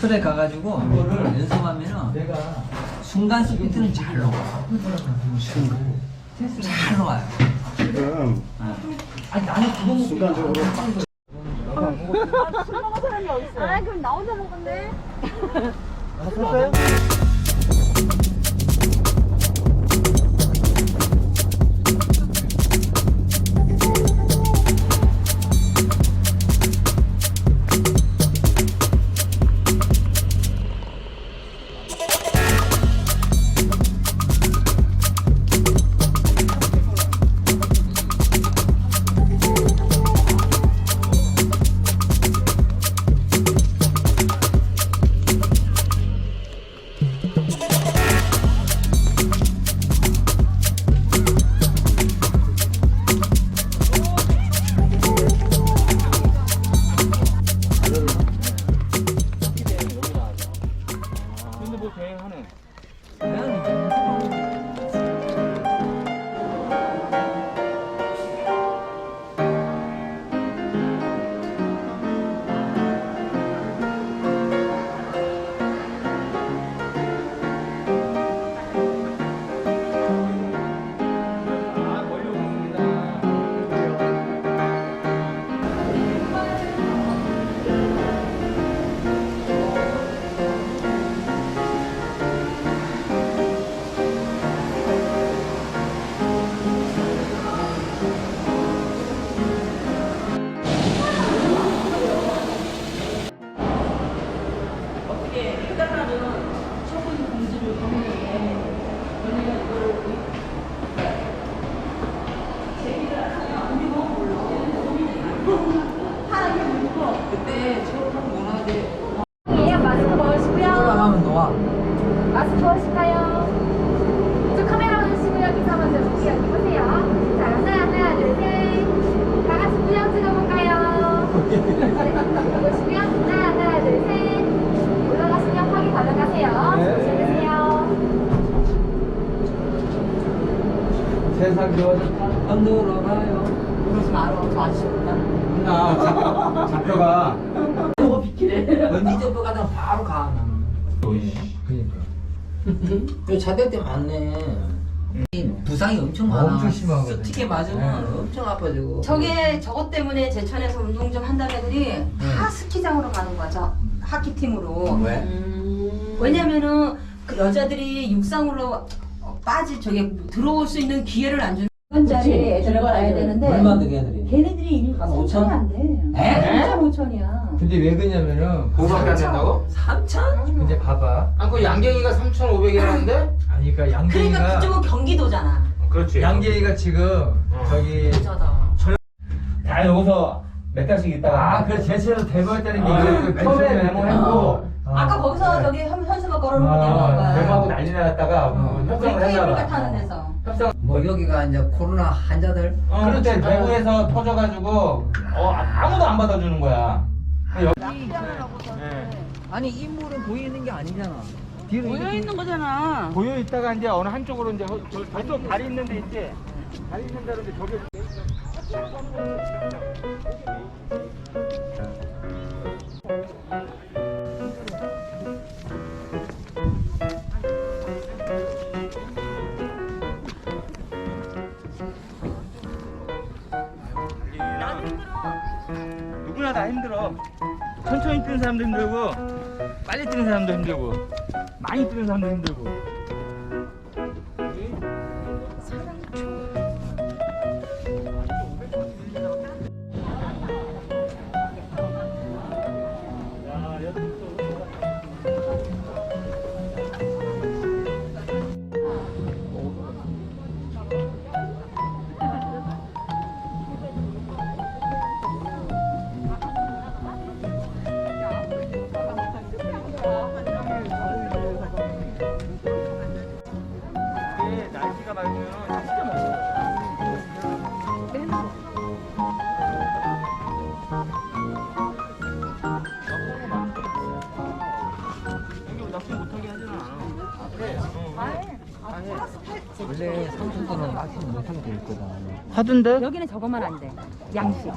호텔에 가가지고 이거를 연습하면은 순간 스피드는 잘 나와. 잘 나와요. 지금 아니 나는 그거 순간적으로 아 그럼 나 혼자 먹었네. 뭐 대행하네. 아, 때 처음 원하게 예, 마스크 벗으시고요. 올라가면 놓아. 마스크 벗으실까요? 저 카메라 보시고요. 기사 먼저 볼게요. 보세요. 자, 하나, 하나, 둘, 셋. 다 같이 구경 찍어볼까요? 네, 보시고요. 하나, 하나, 둘, 셋. 올라가시면 확인 가능하세요. 조심히세요. 세상 좋아졌다. 안 돌아가요. 그러지 마라. 저 아쉽다. 나 잡혀가. 너가 비키래. 언니 점프 가다가 바로 가. 그니까. 요 자대 때 많네. 이 부상이 엄청 많아. 엄청 심하거든요. 스틱에 맞으면 네. 엄청 아파지고. 저게 저것 때문에 제천에서 운동 좀 한다는 애들이 다 스키장으로 가는 거야. 저 하키 팀으로. 왜? 왜냐면은 그 여자들이 육상으로 빠지 저게 들어올 수 있는 기회를 안 주는. 원짜리 애들 가야 되는데 얼마 든 애들이? 걔네들이 한 3천이 5천? 안 돼. 에? 3천 5천이야. 근데 왜 그러냐면은 그거밖에 안 된다고? 3천? 근데 봐봐 아, 그 양갱이가 3,500이라는데? 아니 그러니까 양재이가 그러니까 그쪽은 경기도잖아. 그렇지. 양재이가 지금 저기 저다. 다 여기서 몇 달씩 있다가. 아 그래 제체로 대박했다는 게 아, 이거 처음에 메모했고, 아까 거기서 저기 현- 현수막 걸어놓고 아, 내려온 거야. 메모하고 난리 났다가 뭐 협상을 했나 케이블카 봐. 타는 데서. 뭐 여기가 이제 코로나 환자들? 어, 그런데 내부에서 터져가지고, 어, 아무도 안 받아주는 거야. 네. 아니 인물은 보이는 게 아니잖아. 뒤로 모여 있는 거잖아. 보여 있다가 이제 어느 한쪽으로 이제 저- 저쪽 다리 있는데 있지? 다리 있는 데인데 저기. 누구나 다 힘들어. 천천히 뛰는 사람도 힘들고, 빨리 뛰는 사람도 힘들고, 많이 뛰는 사람도 힘들고. 이게 날씨가 맑으면 진짜 멋있어. 여기 낚시 못하게 하지는 않아. 원래 삼촌들은 낚시 못하게 돼 있거든. 하던데? 여기는 저것만 안 돼. 양식.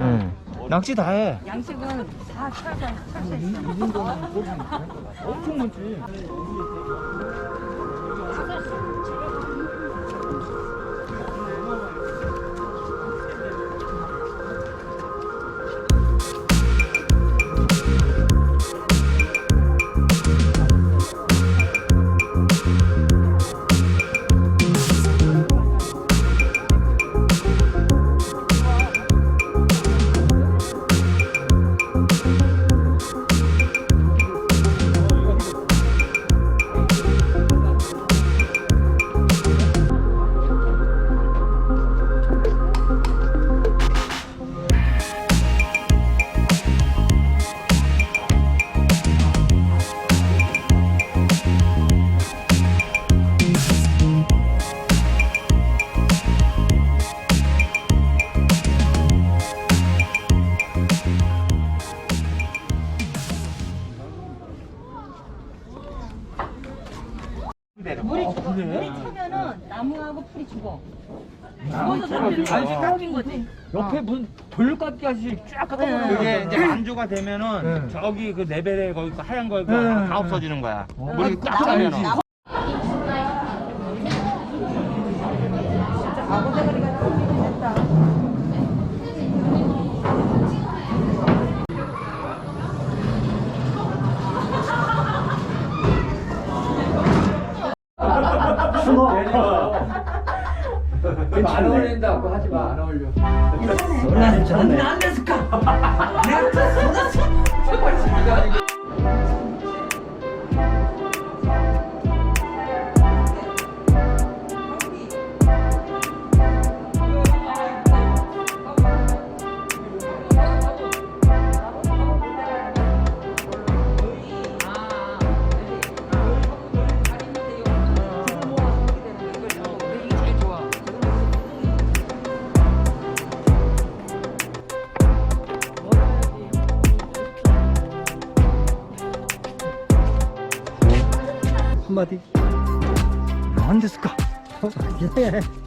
응. 낚시 다 해. 양식은 다 철저 철저 있어. 엄청 많지. 물이 죽어. 물이 차면은 나무하고 풀이 죽어. 죽어서 사람들이 아니, 죽인 거지. 옆에 무슨 돌깎이같이 쫙 갖다 놓는 그게 이제 안주가 되면은 네. 저기 그 레벨에 거기 그 하얀 거 네. 다 없어지는 거야. 물이 꽉 차면은. 안 어울린다. 그거 하지 마. 안 어울려. 한마디. 안 됐을까? 예.